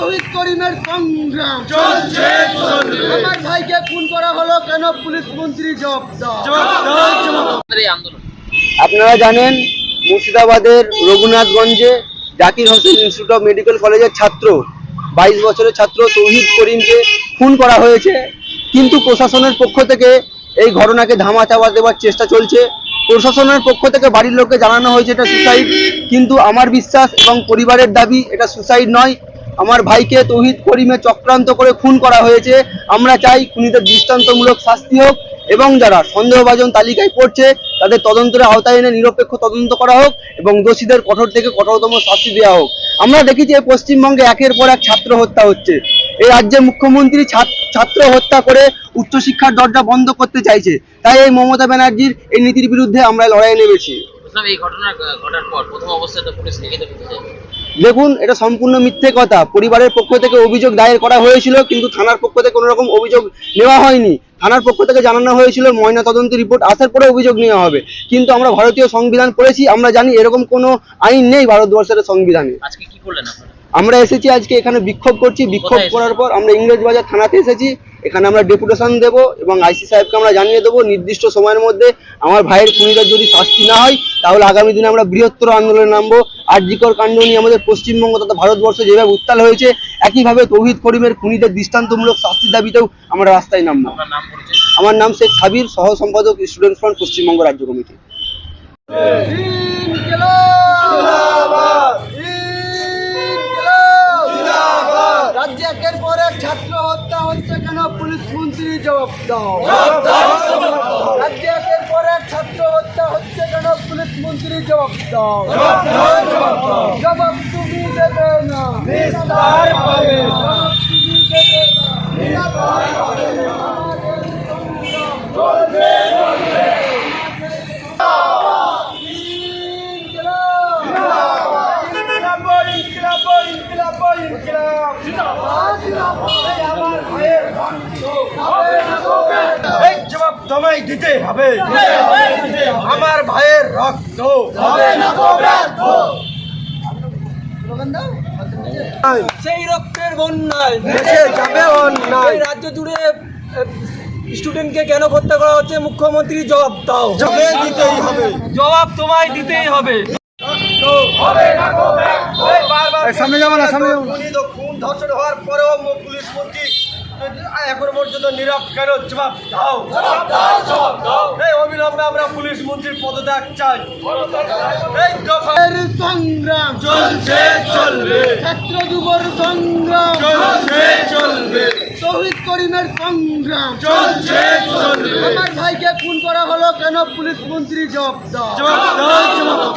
তৌহিদ করিমের সংগ্রাম। চলছে আমার ভাইকে খুন করা হলো কেন? পুলিশ মন্ত্রী জব দাও। জবাব দাও জবাব আপনাদের এই আন্দোলন। আপনারা জানেন মুর্শিদাবাদের রঘুনাথগঞ্জে Zakir Hossain institute of medical কলেজের ছাত্র বাইশ বছরের ছাত্র তৌহিদ করিমকে খুন করা হয়েছে। কিন্তু প্রশাসনের পক্ষ থেকে এই ঘটনাকে ধামা চাপা দেওয়ার চেষ্টা চলছে। প্রশাসনের পক্ষ থেকে বাড়ির লোককে জানানো হয়েছে এটা সুসাইড কিন্তু আমার বিশ্বাস এবং পরিবারের দাবি এটা সুসাইড নয়। আমার ভাইকে তৌহিদ করিমে চক্রান্ত করে খুন করা হয়েছে। আমরা চাই খুনিদের দৃষ্টান্তমূলক শাস্তি হোক এবং যারা সন্দেহভাজন তালিকায় পড়ছে, তাদের তদন্তের আওতায় এনে নিরপেক্ষ তদন্ত করা হোক এবং দোষীদের কঠোর থেকে কঠোরতম শাস্তি দেওয়া হোক। আমরা দেখেছি এই পশ্চিমবঙ্গে একের পর এক ছাত্র হত্যা হচ্ছে। এই রাজ্যের মুখ্যমন্ত্রী ছাত্র হত্যা করে উচ্চশিক্ষার দরজা বন্ধ করতে চাইছে। তাই এই মমতা ব্যানার্জির এই নীতির বিরুদ্ধে আমরা লড়াই নেমেছি। এই ঘটনা ঘটার পর প্রথম অবস্থায় তো পুলিশ লিখিত দেখুন এটা সম্পূর্ণ মিথ্যে কথা। পরিবারের পক্ষ থেকে অভিযোগ দায়ের করা হয়েছিল কিন্তু থানার পক্ষ থেকে কোনো রকম অভিযোগ নেওয়া হয়নি। থানার পক্ষ থেকে জানানো হয়েছিল ময়না তদন্ত রিপোর্ট আসার পরে অভিযোগ নেওয়া হবে। কিন্তু আমরা ভারতীয় সংবিধান পড়েছি আমরা জানি এরকম কোনো আইন নেই ভারতবর্ষের সংবিধানে। আজকে কি করলেন আমরা এসেছি আজকে এখানে বিক্ষোভ করছি। বিক্ষোভ করার পর আমরা ইংরেজ বাজার থানাতে এসেছি। এখানে আমরা ডেপুটেশন দেব এবং আইসি সাহেবকে আমরা জানিয়ে দেবো নির্দিষ্ট সময়ের মধ্যে আমার ভাইয়ের খুনিদের যদি শাস্তি না হয় তাহলে আগামী দিনে আমরা বৃহত্তর আন্দোলনে নামবো। আরজিকর কাণ্ড নিয়ে আমাদের পশ্চিমবঙ্গ তথা ভারতবর্ষ যেভাবে উত্তাল হয়েছে একইভাবে তৌহিদ করিমের খুনিদের দৃষ্টান্তমূলক শাস্তি দাবিতেও আমরা রাস্তায় নামবো। আমার নাম শেখ সাবির সহ সম্পাদক স্টুডেন্ট ফ্রন্ট পশ্চিমবঙ্গ রাজ্য কমিটি। হত্যা হচ্ছে কেন? পুলিশ মন্ত্রী জবাব দাও। রাজ্যে একের পর এক ছাত্র হত্যা হচ্ছে কেন? পুলিশ মন্ত্রী জবাব দাও। জবাব তুমি দেবে না। জবাব তুমি দেবে না এই তোমায় দিতে হবে। আমার ভাইয়ের রক্ত। সেই রক্তের বন্যায় যাবে অন্যায়। রাজ্য জুড়ে স্টুডেন্টকে কেন হত্যা করা হচ্ছে? মুখ্যমন্ত্রী জবাব দাও। দিতেই হবে। জবাব তোমায় দিতেই হবে। সামনে যাব না সামনে খুন ধর্ষণ হওয়ার পরেও পুলিশ মন্ত্রী এখন পর্যন্ত নীরব কেন? জবাব দাও। এই অবিলম্বে আমরা পুলিশ মন্ত্রীর পদত্যাগ চাই। এই দফা এর সংগ্রাম চলছে চলবে। ছাত্র যুবর সংগ্রাম চলছে চলবে। শহীদ করিমের সংগ্রাম। চলছে চলবে। আমার ভাইকে খুন করা হলো কেন? পুলিশ মন্ত্রী জবাব দাও। জবাব দাও জবাব দাও।